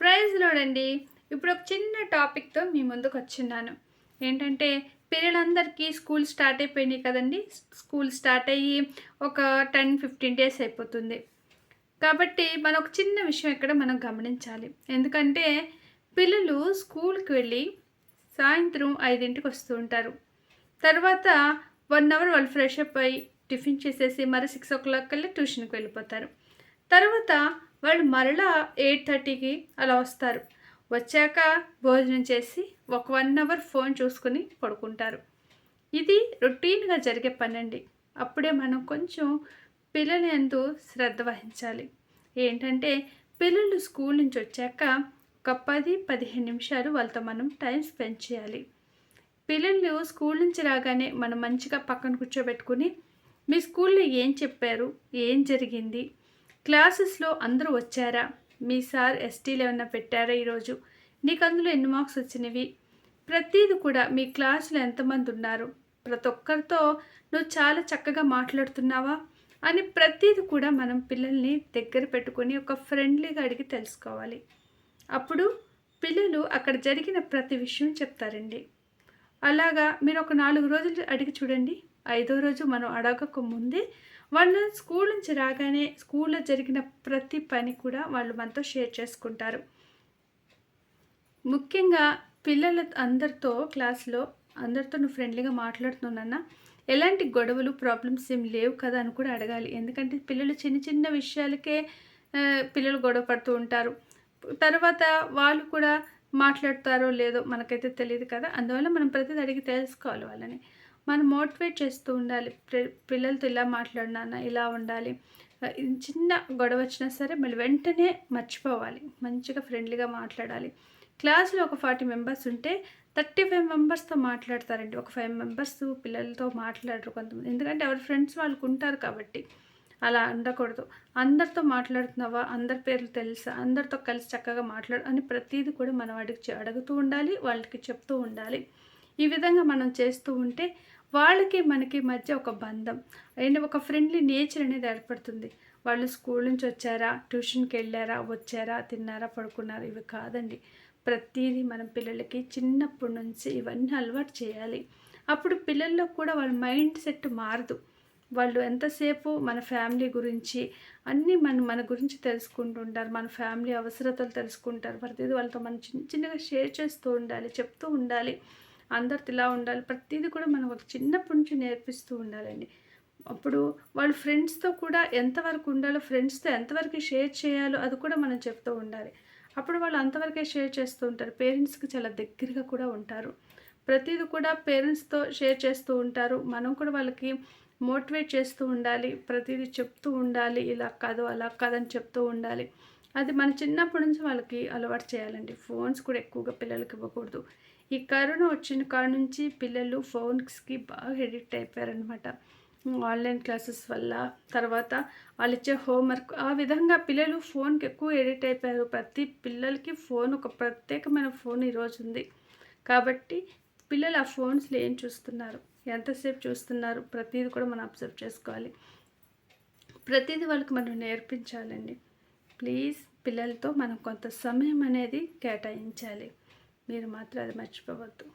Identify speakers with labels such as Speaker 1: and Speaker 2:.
Speaker 1: Praise లోడండి ఇప్పుడు ఒక చిన్న టాపిక్తో మీ ముందుకు వచ్చిన్నాను ఏంటంటే పిల్లలందరికీ స్కూల్ స్టార్ట్ అయిపోయినాయి కదండి. స్కూల్ స్టార్ట్ అయ్యి ఒక టెన్ ఫిఫ్టీన్ డేస్ అయిపోతుంది. కాబట్టి మనం ఒక చిన్న విషయం ఇక్కడ మనం గమనించాలి. ఎందుకంటే పిల్లలు స్కూల్కి వెళ్ళి సాయంత్రం ఐదింటికి వస్తూ ఉంటారు. తర్వాత వన్ అవర్ వాళ్ళు ఫ్రెష్ అప్ అయ్యి టిఫిన్ చేసేసి మరి సిక్స్ ఓ క్లాక్ కల్లా ట్యూషన్కి వెళ్ళిపోతారు. తర్వాత వాళ్ళు మరలా ఎయిట్ థర్టీకి అలా వస్తారు. వచ్చాక భోజనం చేసి ఒక వన్ అవర్ ఫోన్ చూసుకుని పడుకుంటారు. ఇది రొటీన్గా జరిగే పనండి. అప్పుడే మనం కొంచెం పిల్లల ఎందు శ్రద్ధ వహించాలి. ఏంటంటే పిల్లలు స్కూల్ నుంచి వచ్చాక ఒక పది పదిహేను నిమిషాలు వాళ్ళతో మనం టైం స్పెండ్ చేయాలి. పిల్లలు స్కూల్ నుంచి రాగానే మనం మంచిగా పక్కన కూర్చోబెట్టుకుని మీ స్కూల్లో ఏం చెప్పారు? ఏం జరిగింది? క్లాసెస్లో అందరూ వచ్చారా? మీ సార్ ఎస్టీలు ఏమన్నా పెట్టారా ఈరోజు? నీకు అందులో ఎన్ని మార్క్స్ వచ్చినవి? ప్రతీది కూడా మీ క్లాసులో ఎంతమంది ఉన్నారు? ప్రతి ఒక్కరితో నువ్వు చాలా చక్కగా మాట్లాడుతున్నావా? అని ప్రతీది కూడా మనం పిల్లల్ని దగ్గర పెట్టుకొని ఒక ఫ్రెండ్లీగా అడిగి తెలుసుకోవాలి. అప్పుడు పిల్లలు అక్కడ జరిగిన ప్రతి విషయం చెప్తారండి. అలాగా మీరు ఒక నాలుగు రోజులు అడిగి చూడండి. ఐదో రోజు మనం అడగక ముందే వాళ్ళు స్కూల్ నుంచి రాగానే స్కూల్లో జరిగిన ప్రతి పని కూడా వాళ్ళు మనతో షేర్ చేసుకుంటారు. ముఖ్యంగా పిల్లల అందరితో క్లాస్లో అందరితో నువ్వు ఫ్రెండ్లీగా మాట్లాడుతున్నానన్నా ఎలాంటి గొడవలు ప్రాబ్లమ్స్ ఏం లేవు కదా అని కూడా అడగాలి. ఎందుకంటే పిల్లలు చిన్న చిన్న విషయాలకే పిల్లలు గొడవ పడుతూ ఉంటారు. తర్వాత వాళ్ళు కూడా మాట్లాడతారో లేదో మనకైతే తెలియదు కదా. అందువల్ల మనం ప్రతిదీ అడిగి తెలుసుకోవాలి వాళ్ళని. మనం మోటివేట్ చేస్తూ ఉండాలి. పిల్లలతో ఇలా మాట్లాడినా ఇలా ఉండాలి. చిన్న గొడవ వచ్చినా సరే మళ్ళీ వెంటనే మర్చిపోవాలి. మంచిగా ఫ్రెండ్లీగా మాట్లాడాలి. క్లాస్లో ఒక ఫార్టీ మెంబర్స్ ఉంటే థర్టీ ఫైవ్ మెంబర్స్తో మాట్లాడతారండి. ఒక ఫైవ్ మెంబర్స్ పిల్లలతో మాట్లాడరు కొంతమంది. ఎందుకంటే ఎవరి ఫ్రెండ్స్ వాళ్ళకు ఉంటారు కాబట్టి అలా ఉండకూడదు. అందరితో మాట్లాడుతున్నావా? అందరి పేర్లు తెలుసా? అందరితో కలిసి చక్కగా మాట్లాడు అని ప్రతిదీ కూడా మనం అడిగి అడుగుతూ ఉండాలి. వాళ్ళకి చెప్తూ ఉండాలి. ఈ విధంగా మనం చేస్తూ ఉంటే వాళ్ళకి మనకి మధ్య ఒక బంధం అండ్ ఒక ఫ్రెండ్లీ నేచర్ అనేది ఏర్పడుతుంది. వాళ్ళు స్కూల్ నుంచి వచ్చారా ట్యూషన్కి వెళ్ళారా వచ్చారా తిన్నారా పడుకున్నారా ఇవి కాదండి. ప్రతిదీ మనం పిల్లలకి చిన్నప్పటి నుంచి ఇవన్నీ అలవాటు చేయాలి. అప్పుడు పిల్లల్లో కూడా వాళ్ళ మైండ్ సెట్ మారదు. వాళ్ళు ఎంతసేపు మన ఫ్యామిలీ గురించి అన్నీ మన మన గురించి తెలుసుకుంటూ ఉంటారు మన ఫ్యామిలీ అవసరతలు తెలుసుకుంటారు. ప్రతిదీ వాళ్ళతో మనం చిన్న చిన్నగా షేర్ చేస్తూ ఉండాలి చెప్తూ ఉండాలి. అందరితో ఇలా ఉండాలి. ప్రతిదీ కూడా మనం ఒక చిన్నప్పటి నుంచి నేర్పిస్తూ ఉండాలండి. అప్పుడు వాళ్ళు ఫ్రెండ్స్తో కూడా ఎంతవరకు ఉండాలో ఫ్రెండ్స్తో ఎంతవరకు షేర్ చేయాలో అది కూడా మనం చెప్తూ ఉండాలి. అప్పుడు వాళ్ళు అంతవరకే షేర్ చేస్తూ ఉంటారు. పేరెంట్స్కి చాలా దగ్గరగా కూడా ఉంటారు. ప్రతిదీ కూడా పేరెంట్స్తో షేర్ చేస్తూ ఉంటారు. మనం కూడా వాళ్ళకి మోటివేట్ చేస్తూ ఉండాలి. ప్రతిదీ చెప్తూ ఉండాలి. ఇలా కాదు అలా కాదని చెప్తూ ఉండాలి. అది మన చిన్నప్పటి నుంచి వాళ్ళకి అలవాటు చేయాలండి. ఫోన్స్ కూడా ఎక్కువగా పిల్లలకి ఇవ్వకూడదు. ఈ కరోనా వచ్చిన కాడ నుంచి పిల్లలు ఫోన్స్కి బాగా ఎడిక్ట్ అయిపోయారనమాట ఆన్లైన్ క్లాసెస్ వల్ల తర్వాత వాళ్ళు ఇచ్చే హోంవర్క్ ఆ విధంగా పిల్లలు ఫోన్కి ఎక్కువ ఎడిట్ అయిపోయారు. ప్రతి పిల్లలకి ఫోన్ ఒక ప్రత్యేకమైన ఫోన్ ఈరోజు ఉంది. కాబట్టి పిల్లలు ఆ ఫోన్స్లో ఏం చూస్తున్నారు? ఎంతసేపు చూస్తున్నారు? ప్రతిదీ కూడా మనం అబ్జర్వ్ చేసుకోవాలి. ప్రతిదీ వాళ్ళకి మనం నేర్పించాలండి. ప్లీజ్ పిల్లలతో మనం కొంత సమయం అనేది కేటాయించాలి. మీరు మాత్రం అది మర్చిపోవద్దు.